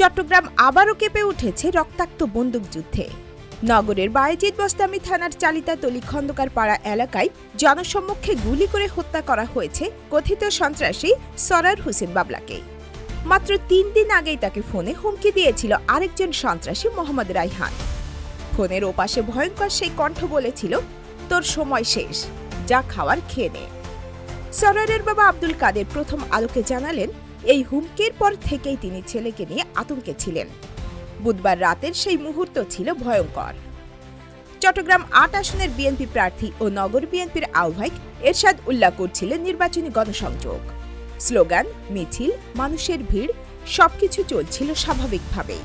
চট্টগ্রাম আবারও কেঁপে উঠেছে রক্তাক্ত বন্দুকযুদ্ধে নগরের বায়েজিদ বস্তামি থানার চালিতাতলি খন্দকার পাড়া এলাকায় জনসম্মুখে গুলি করে হত্যা করা হয়েছে কথিত সন্ত্রাসী সরার হোসেন বাবলাকে। মাত্র তিন দিন আগেই তাকে ফোনে হুমকি দিয়েছিল আরেকজন সন্ত্রাসী মোহাম্মদ রাইহান ফোনের ওপাশে ভয়ঙ্কর সেই কণ্ঠ বলেছিল, তোর সময় শেষ, যা খাওয়ার খেয়ে নে। সরারের বাবা আব্দুল কাদের প্রথম আলোকে জানালেন এই হুমকির পর থেকেই তিনি ছেলেকে নিয়ে আতঙ্কে ছিলেন। বুধবার রাতের সেই মুহূর্ত ছিল ভয়ঙ্কর। চট্টগ্রাম আট আসনের বিএনপি প্রার্থী ও নগর বিএনপির আহ্বায়ক এরশাদ উল্লাহ করছিলেন নির্বাচনী গণসংযোগ। স্লোগান, মিছিল, মানুষের ভিড়, সবকিছু চলছিল স্বাভাবিকভাবেই।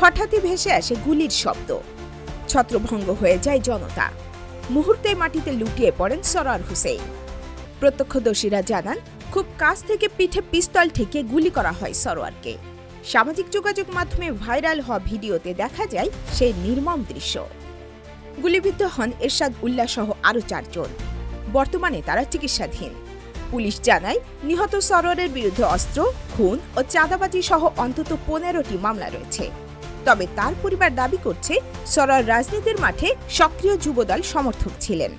হঠাৎই ভেসে আসে গুলির শব্দ। ছত্রভঙ্গ হয়ে যায় জনতা। মুহূর্তে মাটিতে লুটিয়ে পড়েন সরার হুসেন প্রত্যক্ষদর্শীরা জানান খুব কাছ থেকে পিঠে পিস্তল ঠেকে গুলি করা হয় সরোয়ারকে। সামাজিক যোগাযোগ মাধ্যমে ভাইরাল হওয়া ভিডিওতে দেখা যায় সেই নির্মম দৃশ্য। গুলিবিদ্ধ হন এরশাদ উল্লাহ সহ আরও চারজন। বর্তমানে তারা চিকিৎসাধীন। পুলিশ জানায়, নিহত সরোয়ারের বিরুদ্ধে অস্ত্র, খুন ও চাঁদাবাজি সহ অন্তত পনেরোটি মামলা রয়েছে। তবে তার পরিবার দাবি করছে, সরোয়ার রাজনীতির মাঠে সক্রিয় যুবদল সমর্থক ছিলেন।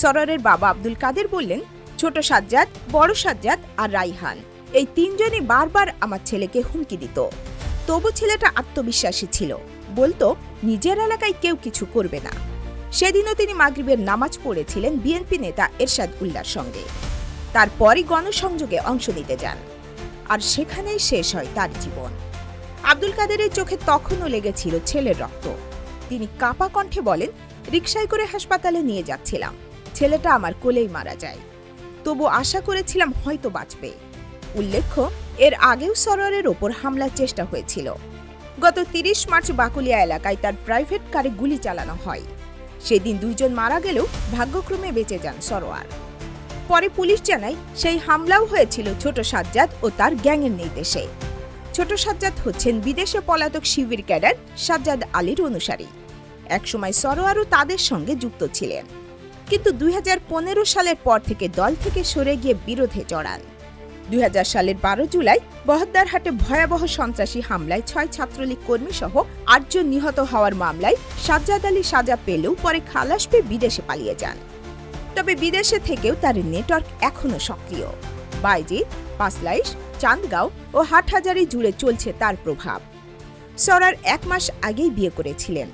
সরোয়ারের বাবা আব্দুল কাদের বললেন ছোট সাজ্জাদ, বড় সাজ্জাদ আর রাইহান। এই তিনজনই বারবার আমার ছেলেকে হুমকি দিত। তবু ছেলেটা আত্মবিশ্বাসী ছিল। বলতো, নিজের এলাকায় কেউ কিছু করবে না। সেদিনও তিনি মাগরিবের নামাজ পড়েছিলেন বিএনপি নেতা এরশাদ উল্লার সঙ্গে। তারপরই গণসংযোগে অংশ নিতে যান। আর সেখানেই শেষ হয় তার জীবন। আব্দুল কাদেরের চোখে তখনও লেগেছিল ছেলের রক্ত। তিনি কাপা কণ্ঠে বলেন, রিকশায় করে হাসপাতালে নিয়ে যাচ্ছিলাম। ছেলেটা আমার কোলেই মারা যায়। তবু আশা করেছিলাম হয়তো বাঁচবে। উল্লেখ্য, এর আগেও সরোয়ারের ওপর হামলার চেষ্টা হয়েছিল। গত তিরিশ মার্চ বাকুলিয়া এলাকায় তার প্রাইভেট কারে গুলি চালানো হয়। সেদিন দুইজন মারা গেলেও ভাগ্যক্রমে বেঁচে যান সরোয়ার। পরে পুলিশ জানায়, সেই হামলাও হয়েছিল ছোট সাজ্জাদ ও তার গ্যাংয়ের নির্দেশে। ছোট সাজ্জাদ হচ্ছেন বিদেশে পলাতক শিবির ক্যাডার সাজ্জাদ আলীর অনুসারী। একসময় সরোয়ারও তাদের সঙ্গে যুক্ত ছিলেন। কিন্তু দুই হাজার পনেরো সালের পর থেকে দল থেকে সরে গিয়ে বিরোধে জড়ান। দুই হাজার সালের বারো জুলাই বহদ্দারহাটে ভয়াবহ সন্ত্রাসী হামলায় ছয় ছাত্রলীগ কর্মী সহ আটজন নিহত হওয়ার মামলায় সাজ্জাদ আলী সাজা পেলেও পরে খালাস পেয়ে বিদেশে পালিয়ে যান। তবে বিদেশে থেকেও তার নেটওয়ার্ক এখনও সক্রিয়। বাইজিৎ, পাসলাইশ, চান্দগাঁও ও হাটহাজারি জুড়ে চলছে তার প্রভাব। সরার এক মাস আগেই বিয়ে করেছিলেন।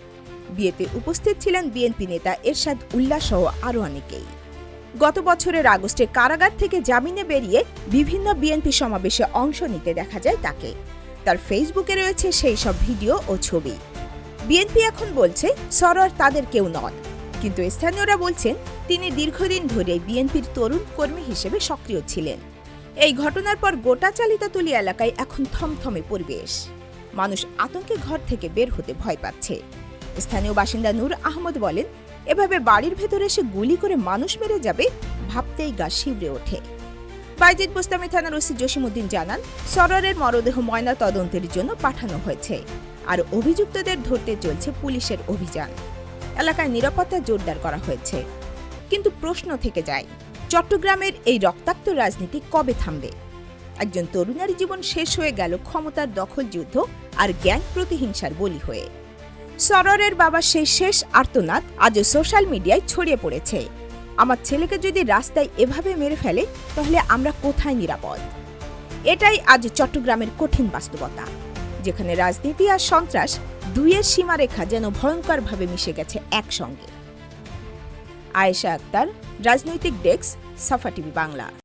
বিয়েতে উপস্থিত ছিলেন বিএনপি নেতা এরশাদ উল্লাহ সহ আরও অনেকেই। গত বছরের আগস্টে কারাগার থেকে জামিনে বেরিয়ে বিভিন্ন বিএনপি সমাবেশে অংশ নিতে দেখা যায় তাকে। তার ফেসবুকে রয়েছে সেই সব ভিডিও ও ছবি। বিএনপি এখন বলছে, সরোয়ার তাদের কেউ নন। কিন্তু স্থানীয়রা বলছেন, তিনি দীর্ঘদিন ধরে বিএনপির তরুণ কর্মী হিসেবে সক্রিয় ছিলেন। এই ঘটনার পর গোটা চালিতাতলি এলাকায় এখন থমথমে পরিবেশ। মানুষ আতঙ্কে ঘর থেকে বের হতে ভয় পাচ্ছে। স্থানীয় বাসিন্দা নূর আহমদ বলেন, এভাবে বাড়ির ভেতরে এসে গুলি করে মানুষ মেরে যাবে, ভাবতেই গা শিবরে ওঠে। বাইজিদ বোস্তামি থানার ওসি জসিমুদ্দিন জানান, সররের মরদেহ ময়না তদন্তের জন্য পাঠানো হয়েছে আর অভিযুক্তদের ধরতে চলছে পুলিশের অভিযান। এলাকায় নিরাপত্তা জোরদার করা হয়েছে। কিন্তু প্রশ্ন থেকে যায়, চট্টগ্রামের এই রক্তাক্ত রাজনীতি কবে থামবে? একজন তরুণের জীবন শেষ হয়ে গেল ক্ষমতার দখল যুদ্ধ আর গ্যাং প্রতিহিংসার বলি হয়ে। সররের বাবার সেই শেষ আর্তনাদ আজও সোশ্যাল মিডিয়ায় ছড়িয়ে পড়েছে। আমার ছেলেকে যদি রাস্তায় এভাবে মেরে ফেলে, তাহলে আমরা কোথায় নিরাপদ? এটাই আজ চট্টগ্রামের কঠিন বাস্তবতা, যেখানে রাজনীতি আর সন্ত্রাস দুইয়ের সীমারেখা যেন ভয়ঙ্করভাবে মিশে গেছে একসঙ্গে। আয়েশা আক্তার, রাজনৈতিক ডেস্ক, সাফা টিভি বাংলা।